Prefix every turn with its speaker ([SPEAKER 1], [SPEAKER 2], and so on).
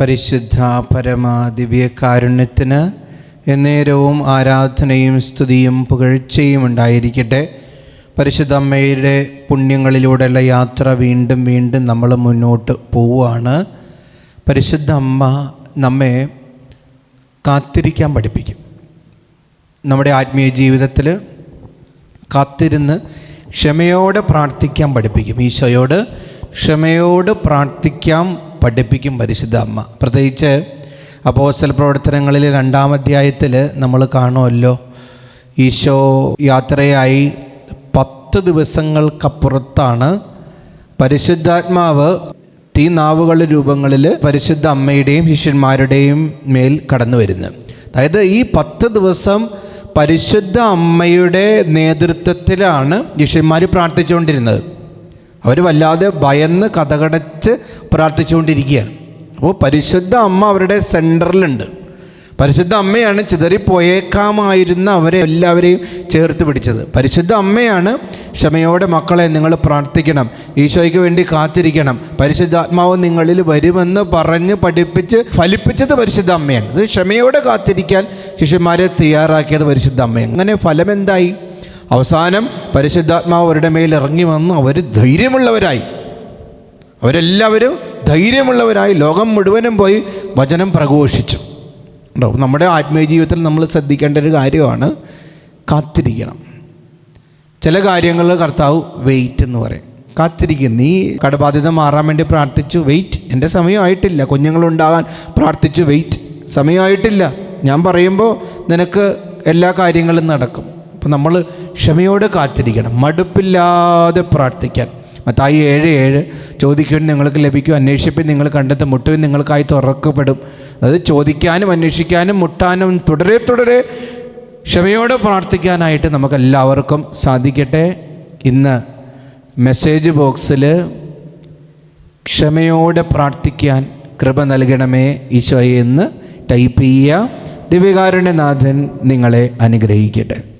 [SPEAKER 1] പരിശുദ്ധ പരമ ദിവ്യ കാരുണ്യത്തിന് എന്നേരവും ആരാധനയും സ്തുതിയും പുകഴ്ചയും ഉണ്ടായിരിക്കട്ടെ പരിശുദ്ധ അമ്മയുടെ പുണ്യങ്ങളിലൂടെയുള്ള യാത്ര വീണ്ടും വീണ്ടും നമ്മൾ മുന്നോട്ട് പോവുകയാണ് പരിശുദ്ധ അമ്മ നമ്മെ കാത്തിരിക്കാൻ പഠിപ്പിക്കും നമ്മുടെ ആത്മീയ ജീവിതത്തിൽ കാത്തിരുന്ന് ക്ഷമയോടെ പ്രാർത്ഥിക്കാൻ പഠിപ്പിക്കും ഈശോയോട് ക്ഷമയോട് പ്രാർത്ഥിക്കാം പഠിപ്പിക്കും പരിശുദ്ധ അമ്മ പ്രത്യേകിച്ച് അപ്പോസ്റ്റൽ പ്രവർത്തനങ്ങളിൽ രണ്ടാം അധ്യായത്തിൽ നമ്മൾ കാണുമല്ലോ ഈശോ യാത്രയായി പത്ത് ദിവസങ്ങൾക്കപ്പുറത്താണ് പരിശുദ്ധാത്മാവ് നാവുകളുടെ രൂപങ്ങളിൽ പരിശുദ്ധ അമ്മയുടെയും ശിഷ്യന്മാരുടെയും മേൽ കടന്നു വരുന്നത് അതായത് ഈ പത്ത് ദിവസം പരിശുദ്ധ അമ്മയുടെ നേതൃത്വത്തിലാണ് ശിഷ്യന്മാർ പ്രാർത്ഥിച്ചുകൊണ്ടിരുന്നത് അവർ വല്ലാതെ ഭയന്ന് കഥകടച്ച് പ്രാർത്ഥിച്ചുകൊണ്ടിരിക്കുകയാണ് അപ്പോൾ പരിശുദ്ധ അമ്മ അവരുടെ സെൻറ്ററിലുണ്ട് പരിശുദ്ധ അമ്മയാണ് ചിതറിപ്പോയേക്കാമായിരുന്ന അവരെ എല്ലാവരെയും ചേർത്ത് പിടിച്ചത് പരിശുദ്ധ അമ്മയാണ് ക്ഷമയോടെ മക്കളെ നിങ്ങൾ പ്രാർത്ഥിക്കണം ഈശോയ്ക്ക് വേണ്ടി കാത്തിരിക്കണം പരിശുദ്ധാത്മാവ് നിങ്ങളിൽ വരുമെന്ന് പറഞ്ഞ് പഠിപ്പിച്ച് ഫലിപ്പിച്ചത് പരിശുദ്ധ അമ്മയാണ് ഇത് ക്ഷമയോടെ കാത്തിരിക്കാൻ ശിഷ്യന്മാരെ തയ്യാറാക്കിയത് പരിശുദ്ധ അമ്മയാണ് അങ്ങനെ ഫലമെന്തായി അവസാനം പരിശുദ്ധാത്മാവ് അവരുടെ മേൽ ഇറങ്ങി വന്ന് അവർ ധൈര്യമുള്ളവരായി അവരെല്ലാവരും ധൈര്യമുള്ളവരായി ലോകം മുഴുവനും പോയി വചനം പ്രഘോഷിച്ചു ഉണ്ടോ നമ്മുടെ ആത്മീയ ജീവിതത്തിൽ നമ്മൾ ശ്രദ്ധിക്കേണ്ട ഒരു കാര്യമാണ് കാത്തിരിക്കണം ചില കാര്യങ്ങൾ കർത്താവ് വെയിറ്റ് എന്ന് പറയും കാത്തിരിക്കും നീ കടബാധ്യത മാറാൻ വേണ്ടി പ്രാർത്ഥിച്ചു വെയിറ്റ് എൻ്റെ സമയമായിട്ടില്ല കുഞ്ഞുങ്ങളുണ്ടാകാൻ പ്രാർത്ഥിച്ചു വെയിറ്റ് സമയമായിട്ടില്ല ഞാൻ പറയുമ്പോൾ നിനക്ക് എല്ലാ കാര്യങ്ങളും നടക്കും അപ്പം നമ്മൾ ക്ഷമയോടെ കാത്തിരിക്കണം മടുപ്പില്ലാതെ പ്രാർത്ഥിക്കാൻ മത്തായി ഏഴ് ഏഴ് ചോദിക്കുവാൻ നിങ്ങൾക്ക് ലഭിക്കും അന്വേഷിപ്പിൻ നിങ്ങൾ കണ്ടെത്തും മുട്ടുവിൻ നിങ്ങൾക്കായി തുറക്കപ്പെടും അതായത് ചോദിക്കാനും അന്വേഷിക്കാനും മുട്ടാനും തുടരെ തുടരെ ക്ഷമയോടെ പ്രാർത്ഥിക്കാനായിട്ട് നമുക്കെല്ലാവർക്കും സാധിക്കട്ടെ ഇന്ന് മെസ്സേജ് ബോക്സിൽ ക്ഷമയോടെ പ്രാർത്ഥിക്കാൻ കൃപ നൽകണമേ ഈശോയെ എന്ന് ടൈപ്പ് ചെയ്യുക ദിവ്യകാരുണ്യനാഥൻ നിങ്ങളെ അനുഗ്രഹിക്കട്ടെ